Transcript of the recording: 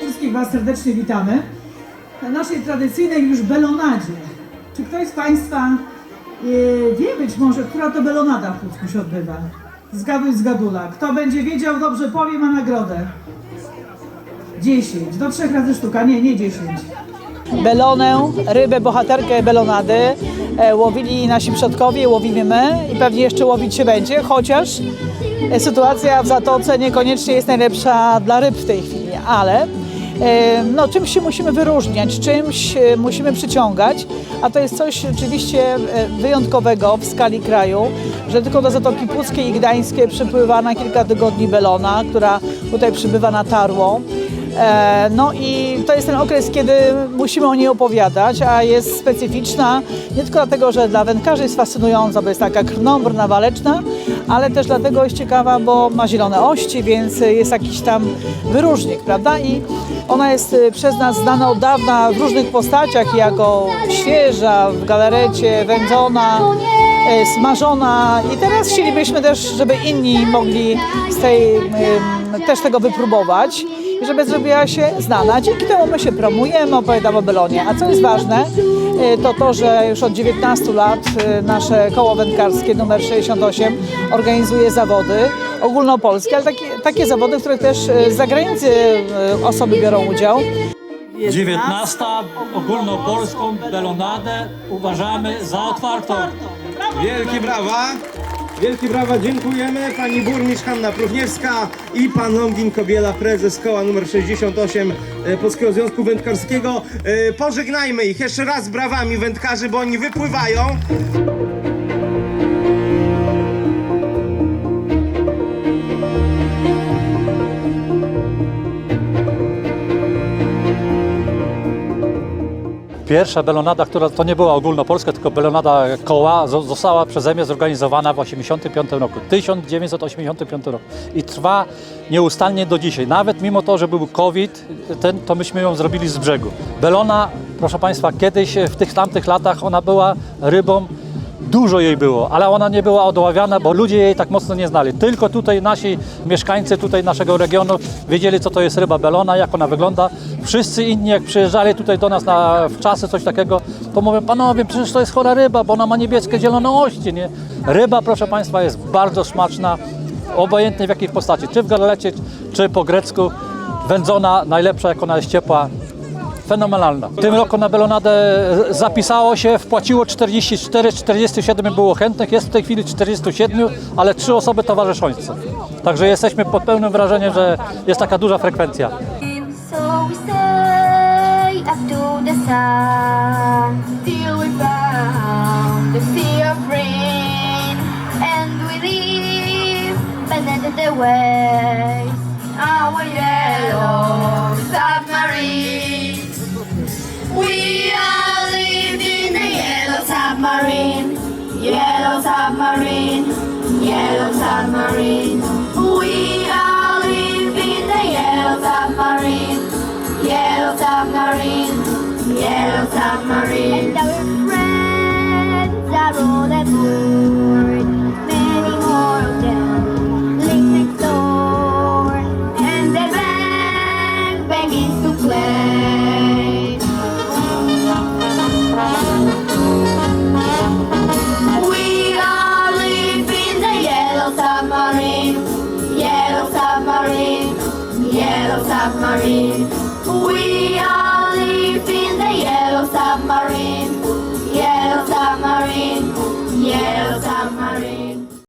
Wszystkich Was serdecznie witamy na naszej tradycyjnej już belonadzie. Czy ktoś z Państwa e, wie być może, która to belonada w Płocku się odbywa? Zgaduj zgadula. Kto będzie wiedział, dobrze powie, ma nagrodę. 10. Do trzech razy sztuka. Nie, nie 10. Belonę, rybę, bohaterkę belonady łowili nasi przodkowie, łowimy my i pewnie jeszcze łowić się będzie, chociaż e, sytuacja w Zatoce niekoniecznie jest najlepsza dla ryb w tej chwili, ale e, no, czymś się musimy wyróżniać, czymś e, musimy przyciągać, a to jest coś rzeczywiście e, wyjątkowego w skali kraju, że tylko do Zatoki Puckiej i Gdańskiej przypływa na kilka tygodni belona, która tutaj przybywa na tarło. E, No i to jest ten okres, kiedy musimy o niej opowiadać, a jest specyficzna nie tylko dlatego, że dla wędkarzy jest fascynująca, bo jest taka krnąbrna, waleczna, ale też dlatego jest ciekawa, bo ma zielone ości, więc jest jakiś tam wyróżnik, prawda? I ona jest e, przez nas znana od dawna w różnych postaciach, jako świeża, w galarecie, wędzona, e, smażona i teraz chcielibyśmy też, żeby inni mogli z tej, też tego wypróbować żeby zrobiła się znana. Dzięki temu my się promujemy, opowiadamy o Belonie. A co jest ważne, e, to to, że już od 19 lat e, nasze koło wędkarskie numer 68 organizuje zawody ogólnopolskie, ale takie, takie zawody, w których też e, z zagranicy osoby biorą udział. 19. ogólnopolską belonadę uważamy za otwartą. Wielkie brawa! Wielkie brawa, dziękujemy pani burmistrz Hanna Próchniewska i pan Longin Kobiela, prezes koła numer 68 e, Polskiego Związku Wędkarskiego. E, Pożegnajmy ich jeszcze raz brawami wędkarzy, bo oni wypływają. Pierwsza belonada, która to nie była ogólnopolska, tylko belonada koła, zo- została przeze mnie zorganizowana w 1985 roku, 1985 roku i trwa nieustannie do dzisiaj. Nawet mimo to, że był COVID, ten, to myśmy ją zrobili z brzegu. Belona, proszę Państwa, kiedyś w tych tamtych latach ona była rybą Dużo jej było, ale ona nie była odławiana, bo ludzie jej tak mocno nie znali. Tylko tutaj nasi mieszkańcy tutaj naszego regionu wiedzieli, co to jest ryba belona, jak ona wygląda. Wszyscy inni, jak przyjeżdżali tutaj do nas na w czasy, coś takiego, to mówią, panowie, przecież to jest chora ryba, bo ona ma niebieskie, zielone ości, nie? Ryba, proszę Państwa, jest bardzo smaczna, obojętnie w jakiej postaci, czy w galecie, czy po grecku. Wędzona, najlepsza, jak ona jest ciepła, fenomenalna. W tym roku na Belonadę zapisało się, wpłaciło 44, 47 było chętnych, jest w tej chwili 47, ale trzy osoby towarzyszące. Także jesteśmy pod pełnym wrażeniem, że jest taka duża frekwencja. The waves. Our yellow submarine. We are living in a yellow submarine, yellow submarine, yellow submarine. Submarine,